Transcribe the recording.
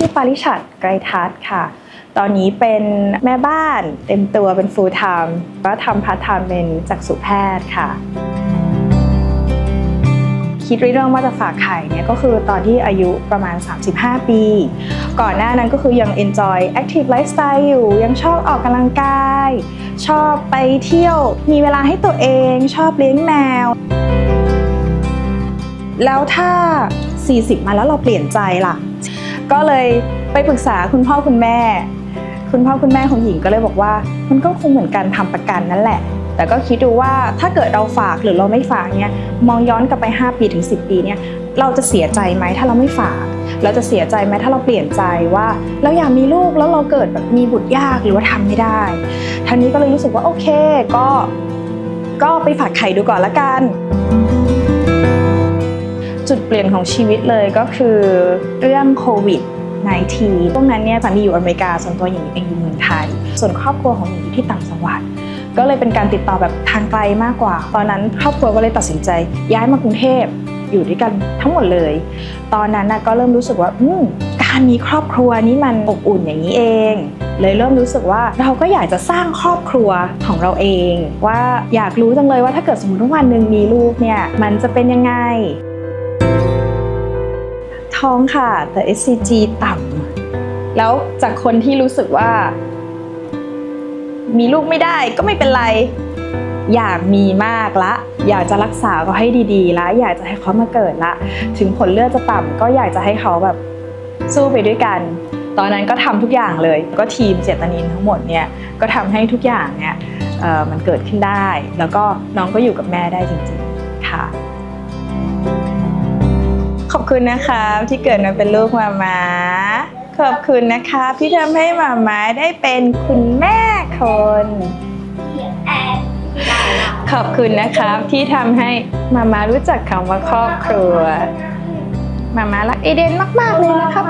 ชื่อปาริชัดไกรทัศน์ค่ะ ตอนนี้เป็นแม่บ้านเต็มตัวเป็น full time ก็ทำพาร์ทไทม์เป็นจักษุแพทย์ค่ะ คิดเรื่องว่าจะฝากไข่เนี่ยก็คือตอนที่อายุประมาณ 35 ปี ก่อนหน้านั้นก็คือยัง enjoy active lifestyle อยู่ ยังชอบออกกำลังกาย ชอบไปเที่ยวมีเวลาให้ตัวเองชอบเลี้ยงแมวแล้วถ้า 40 มาแล้วเราเปลี่ยนใจล่ะ ก็เลยไปปรึกษาคุณพ่อคุณแม่ คุณพ่อคุณแม่ของหญิงก็เลยบอกว่า มันก็คงเหมือนการทำประกันนั่นแหละ แต่ก็คิดดูว่าถ้าเกิดเราฝากหรือเราไม่ฝากเนี่ยมองย้อนกลับไป 5 ปีถึง 10 ปีเนี่ยเราจะเสียใจไหมถ้าเราไม่ฝาก เราจะเสียใจไหมถ้าเราเปลี่ยนใจว่า เราอยากมีลูกแล้วเราเกิดแบบมีบุตรยากหรือว่าทำไม่ได้ทางนี้ก็เลยรู้สึกว่าโอเค ก็ก็ไปฝากไข่ดูก่อนละกัน จุดเปลี่ยนของชีวิตเลยก็คือเรื่องโควิด19ช่วงนั้นเนี่ยสามีอยู่อเมริกา ส่วนตัวหญิงเองอยู่เมืองไทย ส่วนครอบครัวของหญิงอยู่ที่ต่างจังหวัด ก็เลยเป็นการติดต่อแบบทางไกลมากกว่า ตอนนั้นครอบครัวก็เลยตัดสินใจ ย้ายมากรุงเทพอยู่ด้วยกันทั้งหมดเลย ตอนนั้นนะก็เริ่มรู้สึกว่าอืการมีครอบครัวนี้มันอบอุ่นอย่างนี้เอง เลยเริ่มรู้สึกว่าเราก็อยากจะสร้างครอบครัวของเราเอง ว่าอยากรู้จังเลยว่าถ้าเกิดสมมติว่าวันหนึ่งมีลูกเนี่ยมันจะเป็นยังไง ท้องค่ะ แต่ SCG ต่ำแล้วจากคนที่รู้สึกว่า มีลูกไม่ได้ก็ไม่เป็นไร อยากมีมากละ อยากจะรักษาก็ให้ดีๆละอยากจะให้เขามาเกิดละ ถึงผลเลือดจะต่ำก็อยากจะให้เขาแบบสู้ไปด้วยกัน ตอนนั้นก็ทำทุกอย่างเลย ก็ทีมเจตนินทั้งหมดเนี่ยก็ทำให้ทุกอย่างเนี่ยมันเกิดขึ้นได้ แล้วก็น้องก็อยู่กับแม่ได้จริง ๆ ค่ะ ขอบคุณนะคะที่เกิดมาเป็นลูกมามาขอบคุณนะคะที่ทำให้มามาได้เป็นคุณแม่คนขอบคุณนะครับที่ทำให้มามารู้จักคำว่าครอบครัว มามารักเอเดนมาก ๆ เลยนะครับ